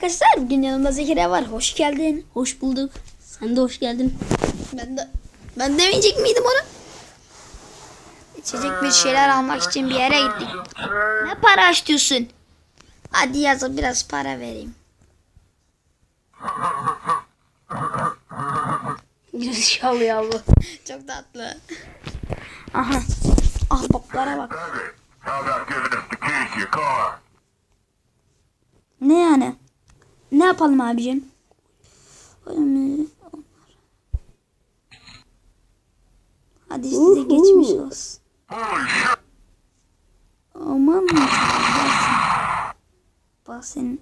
arkadaşlar bugün yanımda Zekeriya var. Hoş geldin. Hoş bulduk. Sen de hoş geldin. Ben de ben demeyecek miydim onu? İçecek bir şeyler almak için bir yere gittik. Ne para istiyorsun? Hadi yazı biraz para vereyim. Gerizekalı ya bu. Çok tatlı. Aha. Bak. To your car? Ne yani? Ne yapalım abicim? Hadi size geçmiş olsun. Aman Bak senin.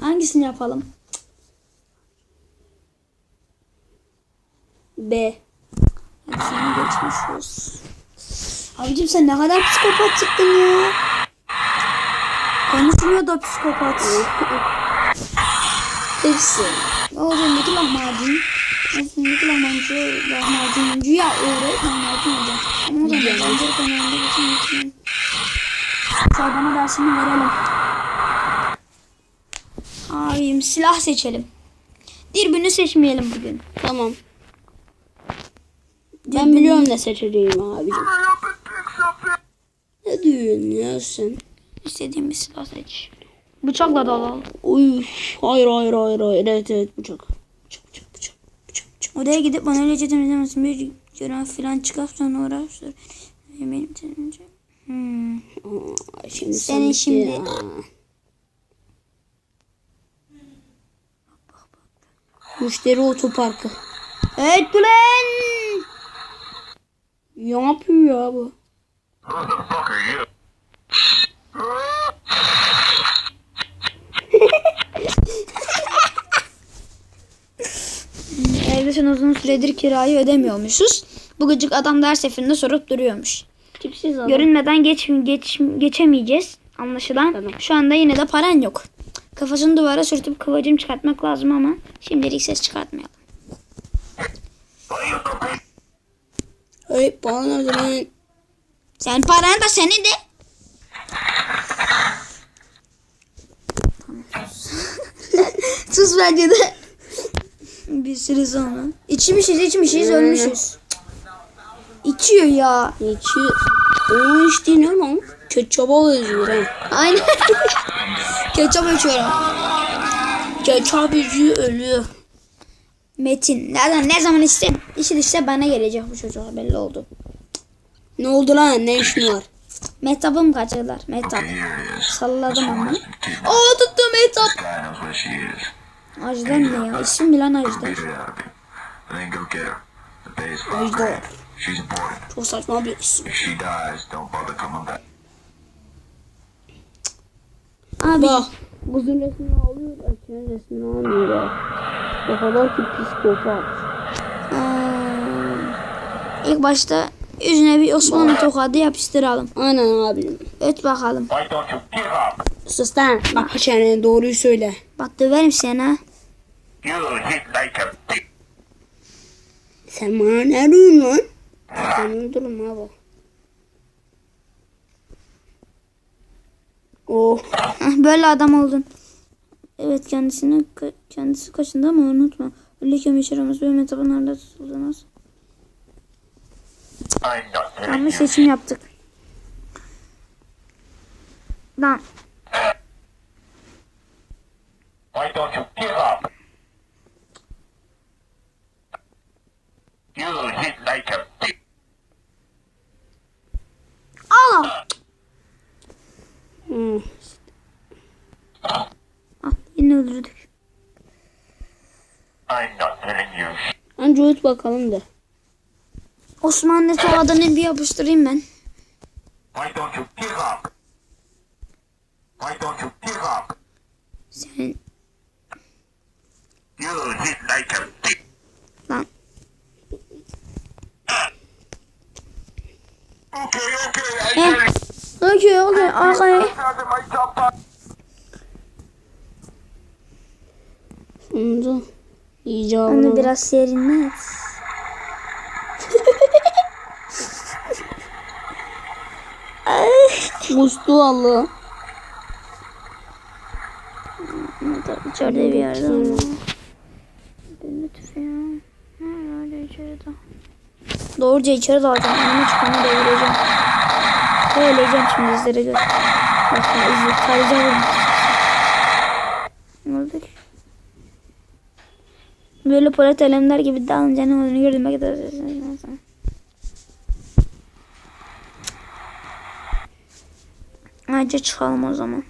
Hangisini yapalım? B. Hadi sana geçmiş olsun. Abicim sen ne kadar psikopat çıktın ya. Konuşmuyor da psikopat. Hepsi. Ağzındaki lahmacun. Ağzındaki lahmacun. Lahmacuncuya öğret lahmacun hocam. Ama o da lahmacun kanalında geçen için. Şu adama dersini verelim. Abim silah seçelim. Dürbünü seçmeyelim bugün. Tamam. Ben biliyorum ne seçeceğim abicim. Ne diyorsun ya sen? İstediğim bir silah seç. Bıçakla da alalım. Uy, hayır hayır hayır hayır. Evet evet bıçak. Bıçak bıçak bıçak. bıçak, bıçak. Odaya gidip bana öylece temizlemesin. Bir canavar falan çıkar sonra uğraştır. Benim temizle. Hmm. Aa, şimdi Senin sen şimdi- Ya. Müşteri otoparkı. Evet ulan. Ne yapıyor ya bu? Uzun süredir kirayı ödemiyormuşuz. Bu gıcık adam da her seferinde sorup duruyormuş. Tipsiz adam. Görünmeden geç, geç, geçemeyeceğiz anlaşılan. Tamam. Şu anda yine de paran yok. Kafasını duvara sürtüp kıvılcım çıkartmak lazım ama şimdilik ses çıkartmayalım. Hey bana lan? Sen paran da senin de. Sus bence de. Bir süre sonra. İçmişiz içmişiz ölmüşüz. İçiyor ya. İçi... O işte ne lan? Ketçaba benziyor ha. Aynen. Ketçap içiyorum. Ketçap içiyor ölüyor. Metin. Nereden ne zaman içse işi işte bana gelecek bu çocuğa belli oldu. Ne oldu lan? Ne işin var? Mehtap'ım kaçırdılar. Mehtap. Salladım ama. Oo tuttu Mehtap. Ajder ne ya? İsim bilen. She's important. Çok saçma bir isim. Abi Bak. Kızın resmini alıyor, erkeğin resmini almıyor. Ne kadar ki psikopat. eee, ilk başta yüzüne bir Osmanlı tokadı yapıştıralım. Aynen abim. Öt bakalım. Sus lan. Bak çeneni doğruyu söyle. Bak döverim seni ha. You hit like a dick. Sen bana ne diyorsun lan? Sen öldürürüm abi. Oh. Heh, böyle adam oldun. Evet kendisini kendisi kaçındı ama unutma. Öyle ki meşhurumuz ve metabın nerede tutuldunuz. Yanlış you. seçim yaptık. Lan yine öldürdük. Önce öt bakalım da. Osmanlı tokadını bir yapıştırayım ben. Why don't you give up? Why don't Sonunda icabına Onu bak. biraz serinlet. Kustu valla. İçeride bir yerde ama. Tüfeği. Herhalde içeride. Doğruca içeri dalacağım. Önüme çıkanı devireceğim. Söyleyeceğim şimdi izlere gör. Bak ya izle. Tarayacağım. Ne oldu ki? Böyle polat elemler gibi dağılınca ne olduğunu gördüm. Belki de... Ayrıca çıkalım o zaman.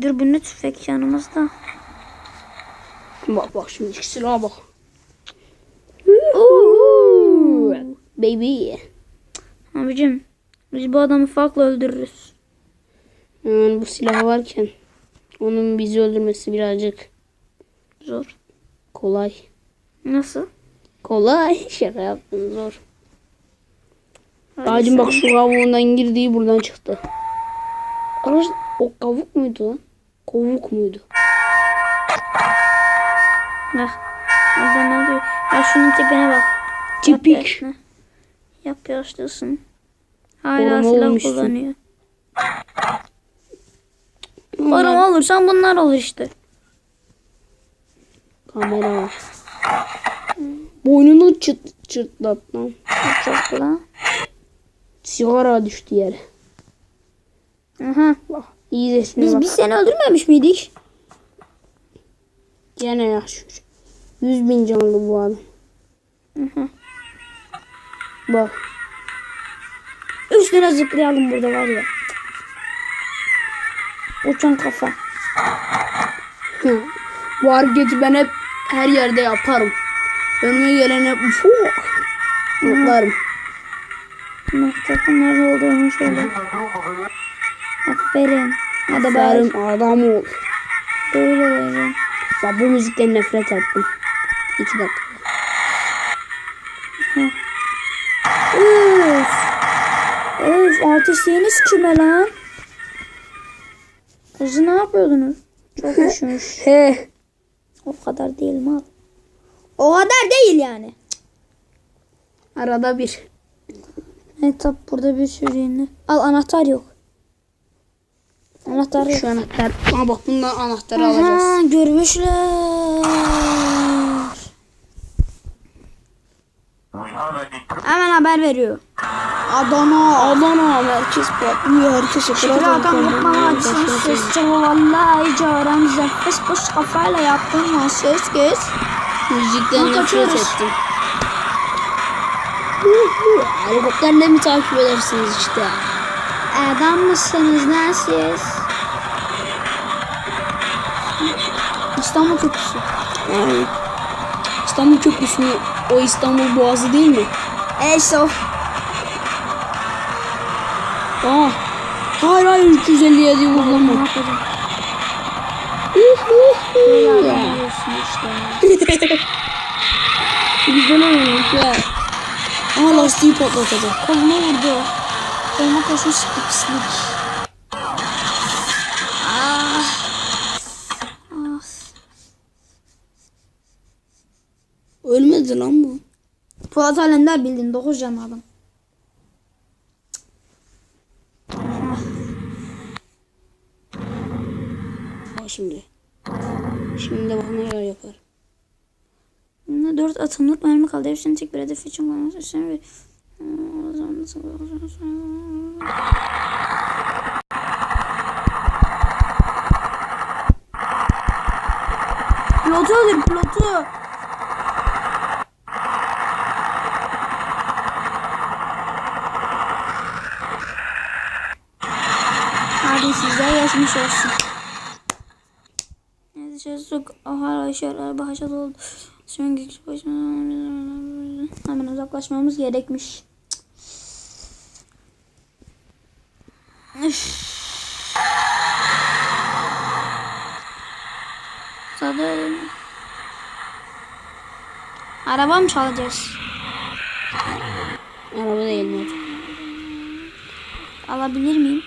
Dur ne tüfek yanımızda. Bak bak şimdi silaha bak. Oo. Baby. Abicim biz bu adamı farklı öldürürüz. Yani bu silah varken onun bizi öldürmesi birazcık Zor. kolay. Nasıl? Kolay. Şaka yaptım zor. Ağacın bak şu kavuğundan girdiği buradan çıktı. Arkadaş o kavuk muydu lan? Kovuk muydu? Bak. Orada ne oluyor? Ya şunun tipine bak. Tipik. Yap. Yap yaşlısın. Hala Koruma silah olmuşsun. kullanıyor. Koruma olursan bunlar olur işte. Kamera var. Boynunu çıt çırtlat lan. Çok lan. Sigara düştü yere. Aha. Bak iyi resmi Biz bak. biz seni öldürmemiş miydik? Gene yaşıyor. Yüz bin canlı bu adam. Hı. Bak. Üstüne zıplayalım burada var ya. Uçan kafa. Hı. Bu hareketi ben hep her yerde yaparım. Önüme gelen hep fuh. Mutlarım. Noktada nerede olduğunu söyle. Aferin. Hadi bari. Sarım adam ol. Böyle böyle. Ya bu müzikten nefret ettim. İki dakika. Üf. Üf. Artistliğiniz kime lan? Kızı ne yapıyordunuz? Çok üşümüş. He. O kadar değil abi? O kadar değil yani. Arada bir. Evet tabi burada bir sürü yeni. Al anahtar yok. Anahtar yok. Şu anahtar. Aa bak bundan anahtarı alacağız. Aha, görmüşler. An intruder. Hemen haber veriyor. Adana. Adana. Herkes patlıyor. Herkes Şükür şükür Hakan Gutman acısını ses vallahi çağıran zeffes boş kafayla yaptığım o ses kes. Müzikten nefret ettim. Helikopterle mi takip edersiniz işte? Adam mısınız lan siz? İstanbul Köprüsü. Yani İstanbul Köprüsü? O İstanbul Boğazı değil mi? Esof. Aa. Hayır hayır 357 Ne vurulma. yapacağım? Güzel oynamış ya. Aa lastiği patlatacak. Koluma vurdu. Koluma bir pislik. Ah. Ah. Ölmedi lan bu. Polat Alemdar bildin 9 can adam. Şimdi. Şimdi de bak neler yapar. Bunda 4 atımlık mermi kaldı. Hepsini tek bir hedef için kullanması için bir... O zaman nasıl-. Hadi size geçmiş olsun. Çok hala şeyler bahşet oldu. Hemen uzaklaşmamız gerekmiş. Zaten Araba mı çalacağız? Araba değil mi? Alabilir miyim?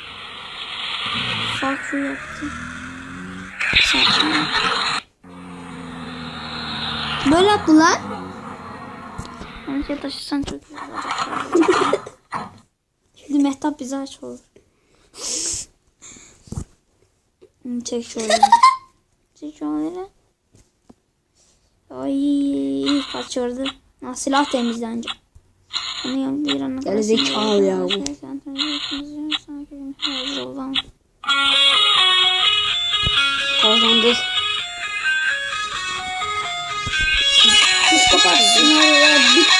Farklı yaptım. Saçma. Böyle yaptı lan. Onu şey taşırsan çok iyi olacak. Hadi Mehtap bizi aç olur. Çek şöyle. Çek şöyle. Ay kaçırdı. Ha, silah temizlendi. Bunu yan bir ana Geri zekalı ya bu.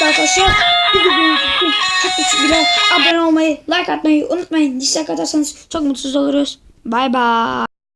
Arkadaşlar. İçin çok bile abone olmayı, like atmayı unutmayın. Dislike atarsanız çok mutsuz oluruz. Bay bay.